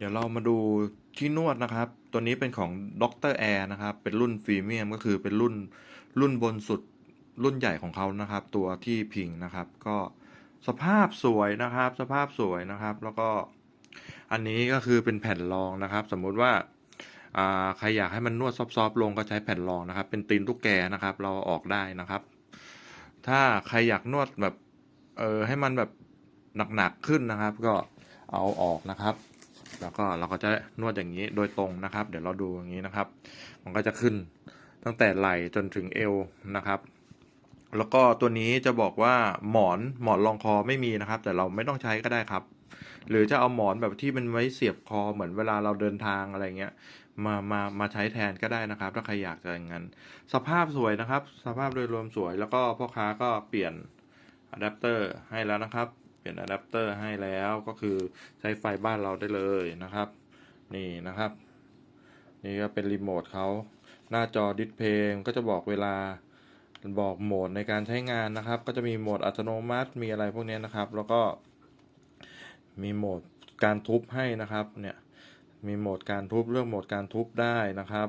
เดี๋ยวเรามาดูที่นวดนะครับ ตัวนี้เป็นของด็อกเตอร์แอร์นะครับ เป็นรุ่นพรีเมียมก็คือเป็นรุ่นรุ่นบนสุดรุ่นใหญ่ของเขานะครับ ตัวที่พิงนะครับ ก็สภาพสวยนะครับ สภาพสวยนะครับ แล้วก็อันนี้ก็คือเป็นแผ่นรองนะครับ สมมุติว่าใครอยากให้มันนวดซอฟๆลงก็ใช้แผ่นรองนะครับ เป็นตีนตุ๊กแกนะครับ เราอาออกได้นะครับ ถ้าใครอยากนวดแบบเออให้มันแบบหนักๆขึ้นนะครับ ก็เอาออกนะครับ แล้วก็เราก็จะนวดอย่างนี้โดยตรงนะครับ เดี๋ยวเราดูอย่างนี้นะครับ มันก็จะขึ้นตั้งแต่ไหล่จนถึงเอวนะครับ แล้วก็ตัวนี้จะบอกว่าหมอนหมอนรองคอไม่มีนะครับ แต่เราไม่ต้องใช้ก็ได้ครับ หรือจะเอาหมอนแบบที่มันไว้เสียบคอเหมือนเวลาเราเดินทางอะไรเงี้ยมามามาใช้แทนก็ได้นะครับ ถ้าใครอยากจะอย่างนั้น สภาพสวยนะครับ สภาพโดยรวมสวยแล้วก็พ่อค้าก็เปลี่ยนอะแดปเตอร์ให้แล้วนะครับ เปลี่ยนอะแดปเตอร์ให้แล้วก็คือใช้ไฟบ้านเราได้เลยนะครับ นี่นะครับ นี่ก็เป็นรีโมทเขาหน้าจอดิสเพย์ก็จะบอกเวลาบอกโหมดในการใช้งานนะครับ ก็จะมีโหมดอัตโนมัติ มีอะไรพวกนี้นะครับ แล้วก็ มีโหมดการทุบให้นะครับ เนี่ย มีโหมดการทุบเลือกโหมดการทุบได้นะครับ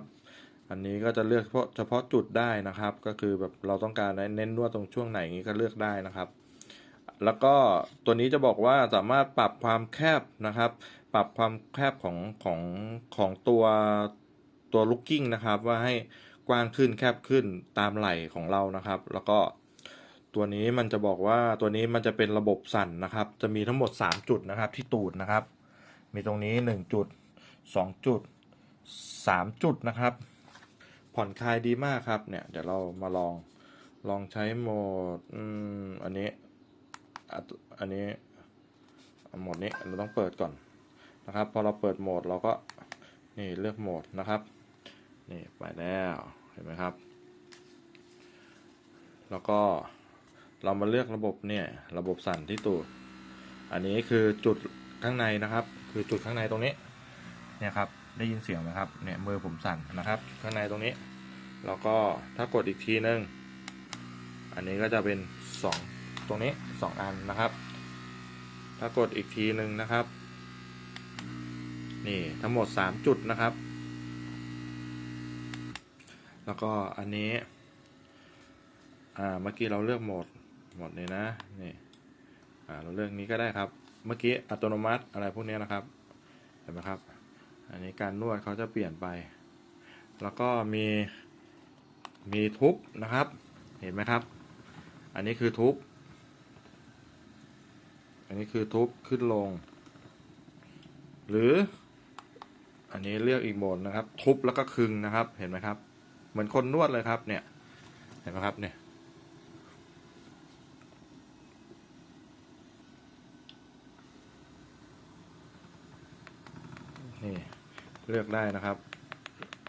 อันนี้ก็จะเลือกเฉพาะเฉพาะจุดได้นะครับ ก็คือแบบเราต้องการเน้นนวดตรงช่วงไหนอย่างนี้ก็เลือกได้นะครับ แล้วก็ตัวนี้จะบอกว่าสามารถปรับความแคบนะครับ ปรับความแคบของของของตัวตัวลูกกิ้งนะครับ ว่าให้กว้างขึ้นแคบขึ้นตามไหล่ของเรานะครับ แล้วก็ตัวนี้มันจะบอกว่าตัวนี้มันจะเป็นระบบสั่นนะครับ จะมีทั้งหมด 3 จุดนะครับ ที่ตูดนะครับ มีตรงนี้ 1 จุด 2 จุด 3 จุดนะครับ ผ่อนคลายดีมากครับเนี่ยเดี๋ยวเรามาลองลองใช้โหมดอืมอันนี้ อันนี้โหมดนี้เราต้องเปิดก่อนนะครับ พอเราเปิดโหมดเราก็นี่เลือกโหมดนะครับนี่ไปแล้วเห็นไหมครับ แล้วก็เรามาเลือกระบบเนี่ยระบบสั่นที่ตูดอันนี้คือจุดข้างในนะครับ คือจุดข้างในตรงนี้เนี่ยครับได้ยินเสียงไหมครับเนี่ยมือผมสั่นนะครับ ข้างในตรงนี้แล้วก็ถ้ากดอีกทีนึง อันนี้ก็จะเป็น 2 ตรงนี้ 2 อันนะครับถ้ากดอีกทีหนึ่งนะครับ นี่ทั้งหมด 3 จุดนะครับ แล้วก็อันนี้อ่าเมื่อกี้เราเลือกโหมดโหมดนี้นะนี่อ่าเราเลือกนี้ก็ได้ครับ เมื่อกี้อัตโนมัติอะไรพวกนี้นะครับเห็นไหมครับ อันนี้การนวดเขาจะเปลี่ยนไป แล้วก็มีมีทุบนะครับ เห็นไหมครับ อันนี้คือทุบ อันนี้คือทุบขึ้นลง หรือ อันนี้เลือกอีกโหมดนะครับ ทุบแล้วก็คึงนะครับ เห็นไหมครับ เหมือนคนนวดเลยครับ เนี่ย เห็นไหมครับเนี่ยนี่เลือกได้นะครับ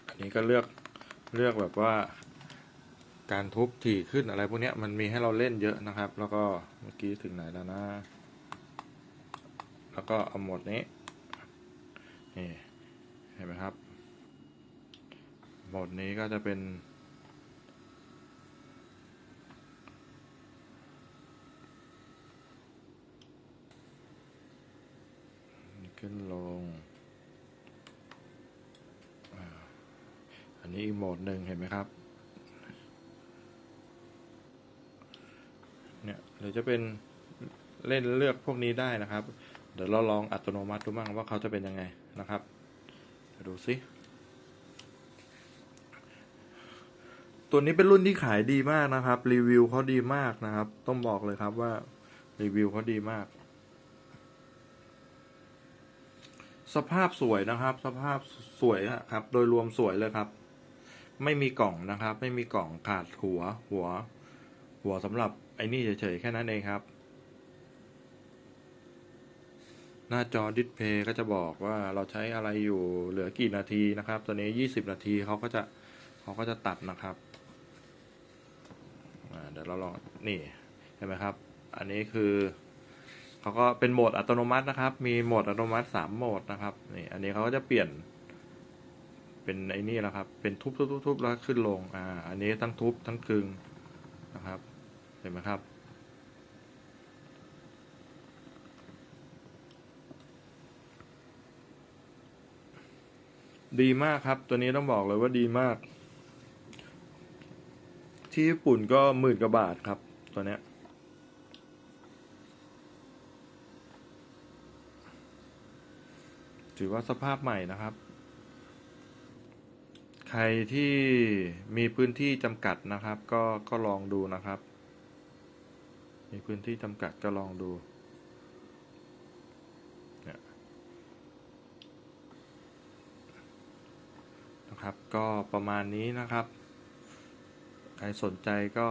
อันนี้ก็เลือกเลือกแบบว่า การทุบถี่ขึ้นอะไรพวกนี้มันมีให้เราเล่นเยอะนะครับ แล้วก็เมื่อกี้ถึงไหนแล้วนะ แล้วก็เอาหมดนี้นี่เห็นไหมครับโหมดนี้ก็จะเป็น ขึ้นลง อันนี้อีกโหมดหนึ่งเห็นไหมครับ เนี่ยหรือจะเป็นเล่นเลือกพวกนี้ได้นะครับ เดี๋ยวเราลองอัตโนมัติดูบ้างว่าเขาจะเป็นยังไงนะครับดูสิตัวนี้เป็นรุ่นที่ขายดีมากนะครับ รีวิวเขาดีมากนะครับ ต้องบอกเลยครับว่ารีวิวเขาดีมาก สภาพสวยนะครับ สภาพสวยอะครับ โดยรวมสวยเลยครับ ไม่มีกล่องนะครับ ไม่มีกล่องขาดหัวหัว หัวสำหรับไอ้นี่เฉยๆแค่นั้นเองครับ หน้าจอดิสเพย์ก็จะบอกว่าเราใช้อะไรอยู่เหลือกี่นาทีนะครับตอนนี้ 20 นาทีเขาก็จะเขาก็จะตัดนะครับเดี๋ยวเราลองนี่เห็นไหมครับ อันนี้คือเขาก็เป็นโหมดอัตโนมัตินะครับ มีโหมดอัตโนมัติ 3 โหมดนะครับนี่อันนี้เขาก็จะเปลี่ยน เป็นไอ้นี่แหละครับ เป็นทุบทุบทุบทุบแล้วขึ้นลงอ่าอันนี้ทั้งทุบทั้งกึงนะครับ เห็นไหมครับ ดีมากครับ ตัวนี้ต้องบอกเลยว่าดีมาก ที่ญี่ปุ่นก็หมื่นกว่าบาทครับ ตัวเนี้ยถือว่าสภาพใหม่นะครับ ใครที่มีพื้นที่จำกัดนะครับ ก็ก็ลองดูนะครับ มีพื้นที่จำกัดก็ลองดูเนี่ยนะ ครับก็ประมาณนี้นะครับ ใครสนใจก็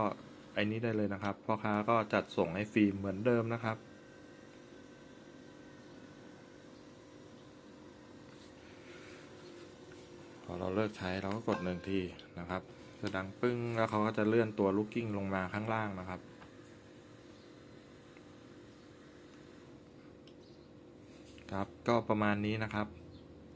ไอ้นี้ได้เลยนะครับพ่อค้าก็จัดส่งให้ฟรีเหมือนเดิมนะครับ พอเราเลิกใช้เราก็กดหนึ่งทีนะครับจะดังปึ้งแล้วเขาก็จะเลื่อนตัวลูกกิ้งลงมาข้างล่างนะครับ ครับก็ประมาณนี้นะครับ